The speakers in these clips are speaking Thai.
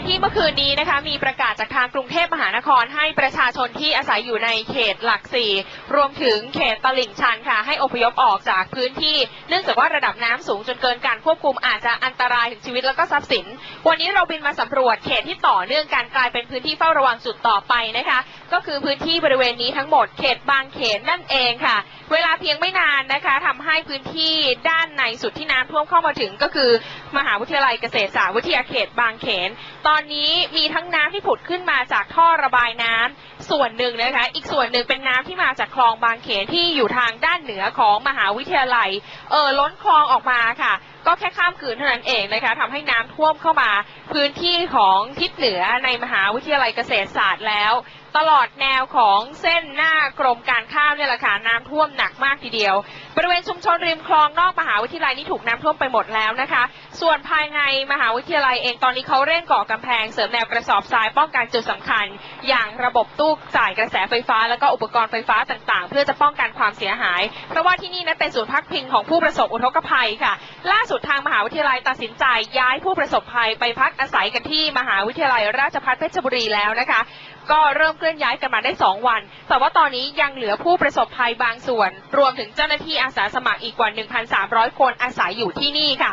กันที่เมื่อคืนนี้นะคะ มีประกาศจากทางกรุงเทพมหานครให้ประชาชนที่อาศัยอยู่ในเขตหลักสี่รวมถึงเขตตลิ่งชันค่ะ ให้อพยพออกจากพื้นที่ เนื่องจากว่าระดับน้ำสูงจนเกินการควบคุมอาจจะอันตรายถึงชีวิตแล้วก็ทรัพย์สิน วันนี้เราบินมาสำรวจเขตที่ต่อเนื่องการกลายเป็นพื้นที่เฝ้าระวังจุดต่อไปนะคะ ก็คือพื้นที่บริเวณนี้ทั้งหมดเขตบางเขนนั่นเองค่ะ เวลาเพียงไม่นานนะคะทำให้พื้นที่ด้านในสุดที่น้ำท่วมเข้ามาถึงก็คือ มหาวิทยาลัยเกษตรศาสตร์วิทยาเขตบางเขนตอนนี้มีทั้งน้ำที่ผุดขึ้นมาจากท่อระบายน้ำส่วนหนึ่งนะคะ อีกส่วนหนึ่งเป็นน้ำที่มาจากคลองบางเขนที่อยู่ทางด้านเหนือของมหาวิทยาลัย เออล้นคลองออกมาค่ะ ก็แค่ข้ามคืนเท่านั้นเองนะคะทำให้น้ำท่วมเข้ามา พื้นที่ของทิศเหนือในมหาวิทยาลัยเกษตรศาสตร์แล้ว ตลอดแนวของเส้นหน้ากรมการ ข้าวเนี่ยแหละค่ะน้ำท่วมหนักมากทีเดียว บริเวณชุมชนริมคลองนอกมหาวิทยาลัยนี่ถูกน้ำท่วมไปหมดแล้วนะคะ ส่วนภายในมหาวิทยาลัยเองตอนนี้เขาเร่งก่อกำแพงเสริมแนวกระสอบทรายป้องกันจุดสำคัญ อย่างระบบตู้จ่ายกระแสไฟฟ้า แล้วก็อุปกรณ์ไฟฟ้าต่างๆ เพื่อจะป้องกันความเสียหาย เพราะว่าที่นี่นั้นเป็นศูนย์พักพิงของผู้ประสบอุทกภัยค่ะ ล่าสุดทางมหาวิทยาลัยตัดสินใจย้ายผู้ประสบภัยไปพักอาศัยกันที่มหาวิทยาลัยราชภัฏเพชรบุรีแล้วนะคะ ก็เริ่มเคลื่อนย้ายกันมาได้ 2 วัน แต่ว่าตอนนี้ยังเหลือผู้ประสบภัยบางส่วน รวมถึงเจ้าหน้าที่อาสาสมัครอีกกว่า 1,300 คนอาศัยอยู่ที่นี่ค่ะ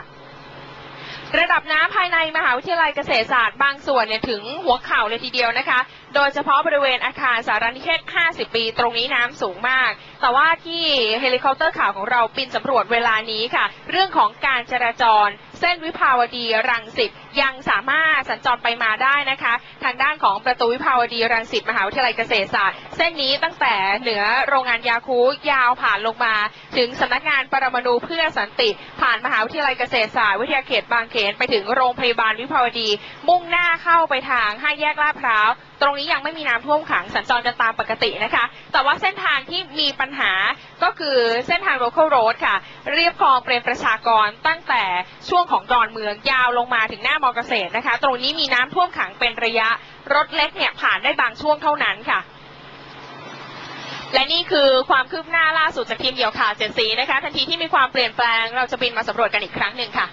ระดับน้ำภายในมหาวิทยาลัยเกษตรศาสตร์บางส่วนเนี่ยถึงหัวเข่าเลยทีเดียวนะคะ โดยเฉพาะบริเวณอาคารสารนิเทศ 50 ปี ตรงนี้น้ำสูงมาก แต่ว่าที่เฮลิคอปเตอร์ข่าวของเราบินสำรวจเวลานี้ค่ะ เรื่องของการจราจร เส้นวิภาวดีรังสิตยังสามารถสัญจรไปมาได้นะคะ ทางด้านของประตูวิภาวดีรังสิตมหาวิทยาลัยเกษตรศาสตร์ เส้นนี้ตั้งแต่เหนือโรงงานยาคูยาวผ่านลงมา ถึงสำนักงานปรมาณูเพื่อสันติ ผ่านมหาวิทยาลัยเกษตรศาสตร์วิทยาเขตบางเขนไปถึงโรงพยาบาลวิภาวดี มุ่งหน้าเข้าไปทางห้าแยกลาดพร้าว ตรงนี้ยังไม่มีน้ำท่วมขังสัญจรกันตามปกตินะคะ แต่ว่าเส้นทางที่มีปัญหาก็คือเส้นทาง local road ค่ะ เรียบคลองเปรมประชากรตั้งแต่ช่วงของดอนเมืองยาวลงมาถึงหน้ามอเกษตรนะคะ ตรงนี้มีน้ำท่วมขังเป็นระยะรถเล็กเนี่ยผ่านได้บางช่วงเท่านั้นค่ะ และนี่คือความคืบหน้าล่าสุดจากทีมเดี่ยวข่าวเจ็ดสีนะคะ ทันทีที่มีความเปลี่ยนแปลงเราจะบินมาสำรวจกันอีกครั้งหนึ่งค่ะ